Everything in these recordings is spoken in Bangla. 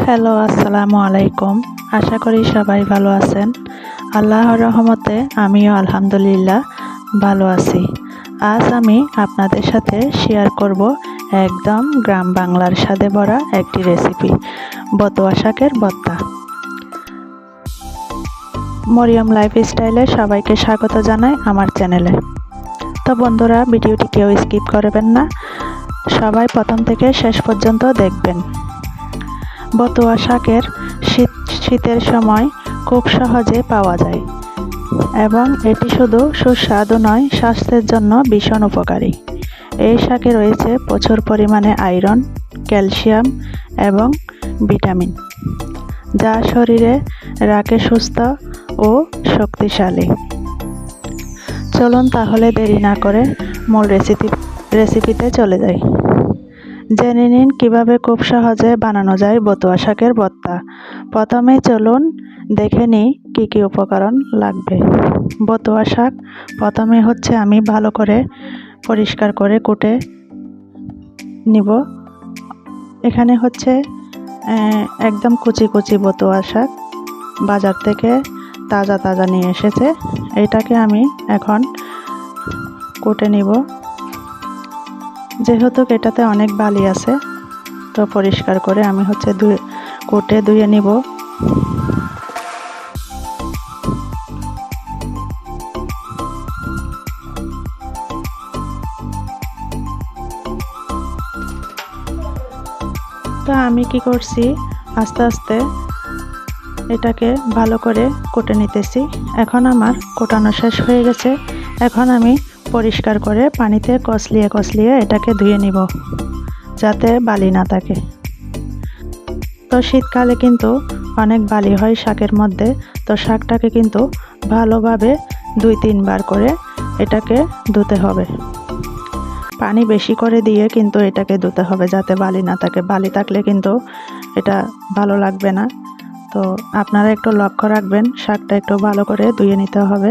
হ্যালো, আসসালামু আলাইকুম। আশা করি সবাই ভালো আছেন। আল্লাহর রহমতে আমিও আলহামদুলিল্লাহ ভালো আছি। আজ আমি আপনাদের সাথে শেয়ার করব একদম গ্রাম বাংলার স্বাদে ভরা একটি রেসিপি বতোয়া শাকের ভর্তা মরিয়ম লাইফ স্টাইলে সবাইকে স্বাগত জানাই আমার চ্যানেলে তো বন্ধুরা, ভিডিওটি কেউ স্কিপ করবেন না। সবাই প্রথম থেকে শেষ পর্যন্ত দেখবেন। বতুয়া শাকের শীত, শীতের সময় খুব সহজে পাওয়া যায়। এবং এটি শুধু সুস্বাদু নয়, স্বাস্থ্যের জন্য ভীষণ উপকারী। এই শাকে রয়েছে প্রচুর পরিমাণে আয়রন, ক্যালসিয়াম এবং ভিটামিন, যা শরীরে রাখে সুস্থ ও শক্তিশালী। চলুন তাহলে দেরি না করে মূল রেসিপি রেসিপিতে চলে যাই। জেনে নিন কীভাবে খুব সহজে বানানো যায় বতুয়া শাকের ভর্তা প্রথমে চলুন দেখে নিই কী কী উপকরণ লাগবে। বতুয়া শাক প্রথমে হচ্ছে আমি ভালো করে পরিষ্কার করে কুটে নিব। এখানে হচ্ছে একদম কুচি কুচি বতুয়া শাক বাজার থেকে তাজা তাজা নিয়ে এসেছে। এটাকে আমি এখন কুটে নিব। যেহেতু এটাতে অনেক বালি আছে, তো পরিষ্কার করে আমি হচ্ছে ধুয়ে, কোটে ধুয়ে নিব। তো আমি কি করছি, আস্তে আস্তে এটাকে ভালো করে কোটে নিতেছি। এখন আমার কোটানো শেষ হয়ে গেছে। এখন আমি পরিষ্কার করে পানিতে কসলিয়ে কসলিয়ে এটাকে ধুয়ে নিব, যাতে বালি না থাকে। তো শীতকালে কিন্তু অনেক বালি হয় শাকের মধ্যে, তো শাকটাকে কিন্তু ভালোভাবে দুই তিনবার করে এটাকে ধুতে হবে। পানি বেশি করে দিয়ে কিন্তু এটাকে ধুতে হবে, যাতে বালি না থাকে। বালি থাকলে কিন্তু এটা ভালো লাগবে না। তো আপনারা একটু লক্ষ্য রাখবেন, শাকটা একটু ভালো করে ধুয়ে নিতে হবে।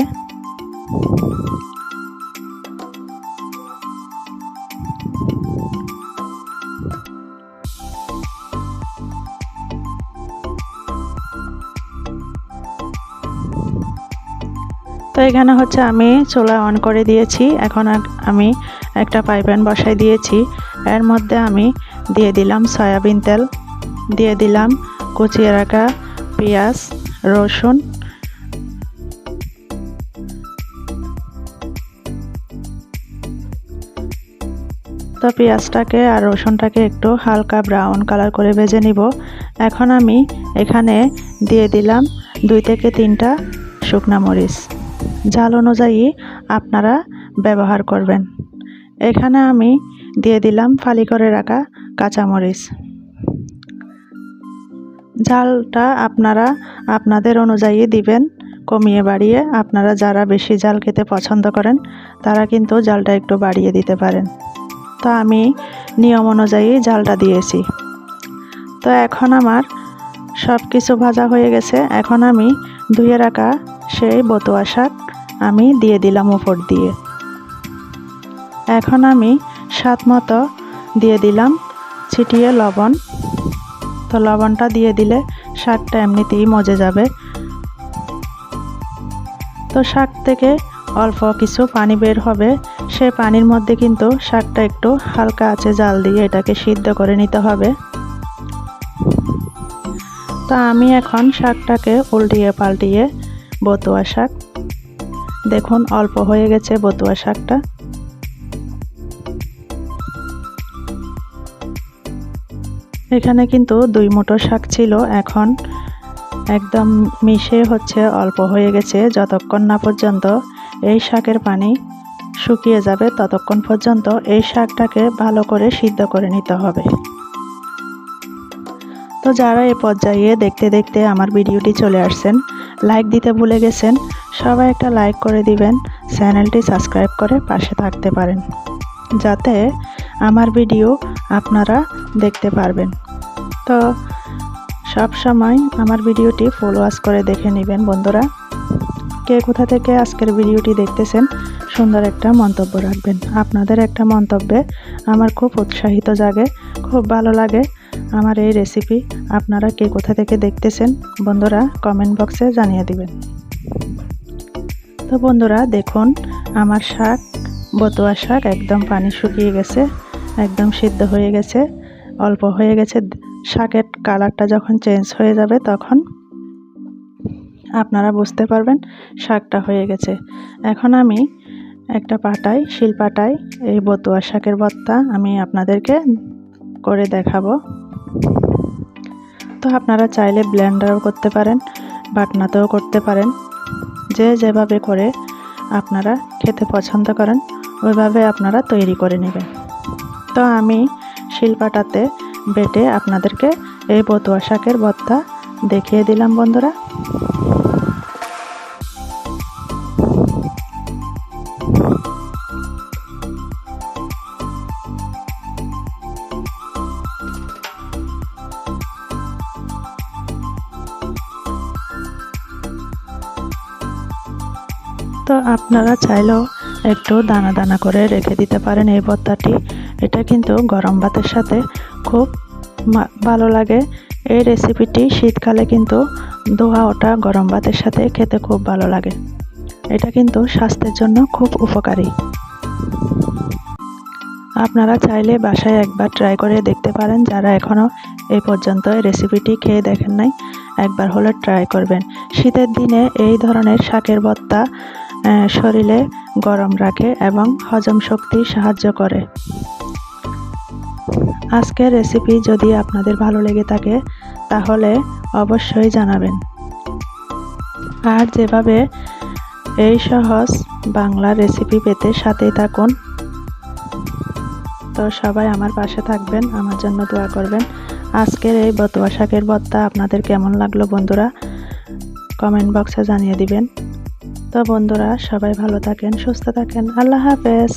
তো এখানে হচ্ছে আমি চুলা অন করে দিয়েছি। এখন আমি একটা পাইপ্যান বসাই দিয়েছি। এর মধ্যে আমি দিয়ে দিলাম সয়াবিন তেল, দিয়ে দিলাম কুচিয়ে রাখা পেঁয়াজ, রসুন। তো পেঁয়াজটাকে আর রসুনটাকে একটু হালকা ব্রাউন কালার করে ভেজে নিব। এখন আমি এখানে দিয়ে দিলাম দুই থেকে তিনটা শুকনা মরিচ। জাল অনুযায়ী আপনারা ব্যবহার করবেন। এখানে আমি দিয়ে দিলাম ফালি করে রাখা কাঁচামরিচ। জালটা আপনারা আপনাদের অনুযায়ী দিবেন, কমিয়ে বাড়িয়ে। আপনারা যারা বেশি জাল খেতে পছন্দ করেন, তারা কিন্তু জালটা একটু বাড়িয়ে দিতে পারেন। তো আমি নিয়ম অনুযায়ী জালটা দিয়েছি। তো এখন আমার সব কিছু ভাজা হয়ে গেছে। এখন আমি ধুয়ে রাখা সেই বতুয়া শাক আমি দিয়ে দিলাম উপর দিয়ে। এখন আমি স্বাদ মতো দিয়ে দিলাম ছিটিয়ে লবণ। তো লবণটা দিয়ে দিলে শাকটা এমনিতেই মজে যাবে। তো শাক থেকে অল্প কিছু পানি বের হবে। সে পানির মধ্যে কিন্তু শাকটা একটু হালকা আছে জাল দিয়ে এটাকে সিদ্ধ করে নিতে হবে। তো আমি এখন শাকটাকে উল্টিয়ে পাল্টিয়ে বতুয়া শাক দেখুন, অল্প হয়ে গেছে বতুয়া শাকটা। এখানে কিন্তু দুই মুঠো শাক ছিল, এখন একদম মিশে হচ্ছে, অল্প হয়ে গেছে। যতক্ষণ না পর্যন্ত এই শাকের পানি শুকিয়ে যাবে, ততক্ষণ পর্যন্ত এই শাকটাকে ভালো করে সিদ্ধ করে নিতে হবে। তো যারা এ পর্যায়ে দেখতে দেখতে আমার ভিডিওটি চলে আসছেন, লাইক দিতে ভুলে গেছেন সবাই একটা লাইক করে দিবেন চ্যানেলটি সাবস্ক্রাইব করে পাশে থাকতে পারেন, যাতে আমার ভিডিও আপনারা দেখতে পারবেন। তো সব সময় আমার ভিডিওটি ফলোয়াস করে দেখে নেবেন বন্ধুরা। কে কোথা থেকে আজকের ভিডিওটি দেখতেছেন, সুন্দর একটা মন্তব্য রাখবেন। আপনাদের একটা মন্তব্যে আমার খুব উৎসাহিত জাগে, খুব ভালো লাগে আমার এই রেসিপি আপনারা কে কোথা থেকে দেখতেছেন, বন্ধুরা কমেন্ট বক্সে জানিয়ে দিবেন। তো বন্ধুরা, দেখুন, আমার শাক, বতুয়া শাক একদম পানি শুকিয়ে গেছে, একদম সিদ্ধ হয়ে গেছে, অল্প হয়ে গেছে। শাকের কালারটা যখন চেঞ্জ হয়ে যাবে তখন আপনারা বুঝতে পারবেন শাকটা হয়ে গেছে। এখন আমি একটা পাটায়, শিল পাটায় এই বতুয়া শাকের ভর্তা আমি আপনাদেরকে করে দেখাবো। তো আপনারা চাইলে ব্লেন্ডারও করতে পারেন, বাটনাতেও করতে পারেন। যে যেভাবে করে আপনারা খেতে পছন্দ করেন, ওইভাবে আপনারা তৈরি করে নেবেন। তো আমি শিলপাটাতে বেটে আপনাদেরকে এই বতুয়া শাকের ভর্তা দেখিয়ে দিলাম বন্ধুরা। তো আপনারা চাইলেও একটু দানা দানা করে রেখে দিতে পারেন এই ভর্তাটি। এটা কিন্তু গরম ভাতের সাথে খুব ভালো লাগে। এই রেসিপিটি শীতকালে কিন্তু দোহা ওটা গরম ভাতের সাথে খেতে খুব ভালো লাগে। এটা কিন্তু স্বাস্থ্যের জন্য খুব উপকারী। আপনারা চাইলে বাসায় একবার ট্রাই করে দেখতে পারেন। যারা এখনও এই পর্যন্ত রেসিপিটি খেয়ে দেখেন নাই, একবার হলে ট্রাই করবেন। শীতের দিনে এই ধরনের শাকের ভর্তা শরীরে গরম রাখে এবং হজম শক্তি সাহায্য করে। আজকের রেসিপি যদি আপনাদের ভালো লেগে থাকে, তাহলে অবশ্যই জানাবেন। আর যেভাবে এই সহজ বাংলা রেসিপি পেতে সাথেই থাকুন। তো সবাই আমার পাশে থাকবেন, আমার জন্য দোয়া করবেন। আজকের এই বতুয়া শাকের ভর্তা আপনাদের কেমন লাগল বন্ধুরা? কমেন্ট বক্সে জানিয়ে দিবেন। তো বন্ধুরা সবাই ভালো থাকেন সুস্থ থাকেন। আল্লাহ হাফেজ।